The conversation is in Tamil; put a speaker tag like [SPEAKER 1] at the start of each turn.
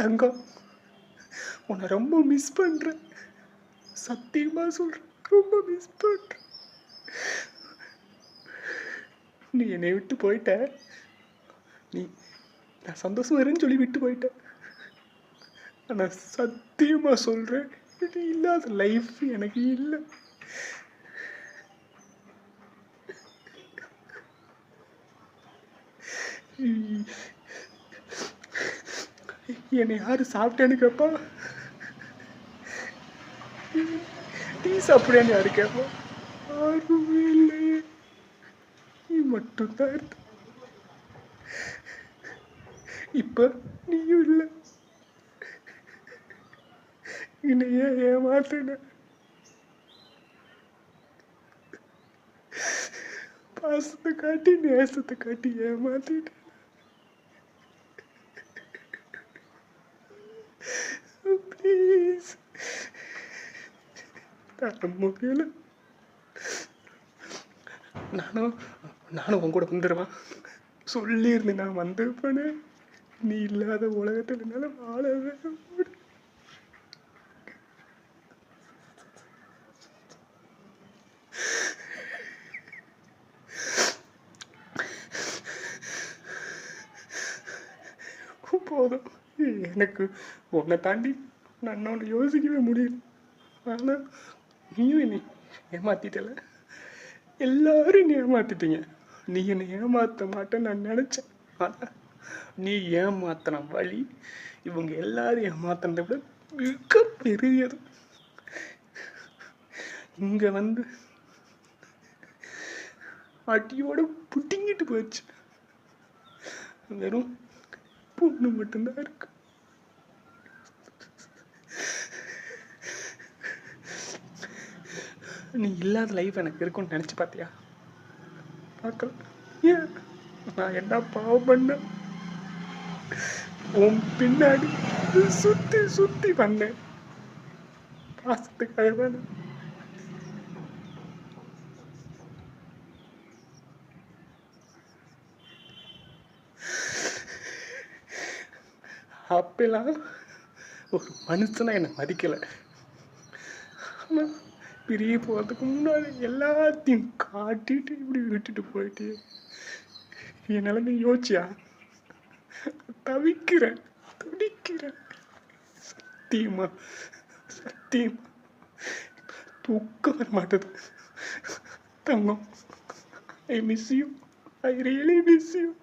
[SPEAKER 1] தங்கம். உன்னை ரொம்ப மிஸ் பண்ணுறேன் சத்தியமாக சொல்கிறேன் ரொம்ப மிஸ் பண்ணுறேன் நீ என்னை விட்டு போயிட்ட. நீ நான் சந்தோஷம் வரேன்னு சொல்லி விட்டு போயிட்ட. ஆனால் சத்தியமாக சொல்கிறேன் இது இல்லாத லைஃப் எனக்கு இல்லை. என்னை யாரு சாப்பிட்டேன்னு கேட்பா டீ சாப்பிடுன்னு யாரு கேட்பா யாருமே இல்லையே. நீ மட்டும்தான் இருந்த இப்ப நீயும் இல்லை. என்னை ஏன் ஏமாத்தின? பாசத்தை காட்டி நேசத்தை காட்டி ஏமாத்திட்டேன் முடியல நானும் நானும் உன் கூட வந்துடுவேன் சொல்லியிருந்தேன் நான் வந்திருப்பேனே. நீ இல்லாத உலகத்தில் என்னால் வாழவே போதும். எனக்கு உன்னை தாண்டி நான் இன்னொன்று யோசிக்கவே முடியல. ஆனால் நீயும் என்னை ஏமாத்திட்டல. எல்லாரும் என்னை ஏமாத்திட்டீங்க. நீ என்னை ஏமாத்த மாட்டேன்னு நான் நினச்சேன். ஆனால் நீ ஏமாத்தின வழி இவங்க எல்லாரும் ஏமாத்தினதை விட மிக பெரியது இங்கே வந்து அடியோட புட்டிங்கிட்டு போயிடுச்சு. வெறும் பொண்ணு மட்டும்தான் இருக்கு. நீ இல்லாத லைஃப் எனக்கு இருக்கும்னு நினச்சி பார்த்தியா? பார்க்கல. ஏன்? நான் என்ன பாவம் பண்ணேன்? உன் பின்னாடி சுத்தி சுத்தி வந்தேன். பாசத்துக்காக தானே. அப்பெல்லாம் ஒரு மனுஷனா என்னை மதிக்கலை. ஆனால் பிரிய போகிறதுக்கு முன்னாடி எல்லாத்தையும் காட்டிட்டு இப்படி விட்டுட்டு போயிட்டு. என் நிலைமை யோசிச்சியா? தவிக்கிறேன் துடிக்கிறேன். சத்தியமா சத்தியமா. தூக்கம் வர மாட்டேது. தங்கம் I miss you I really miss you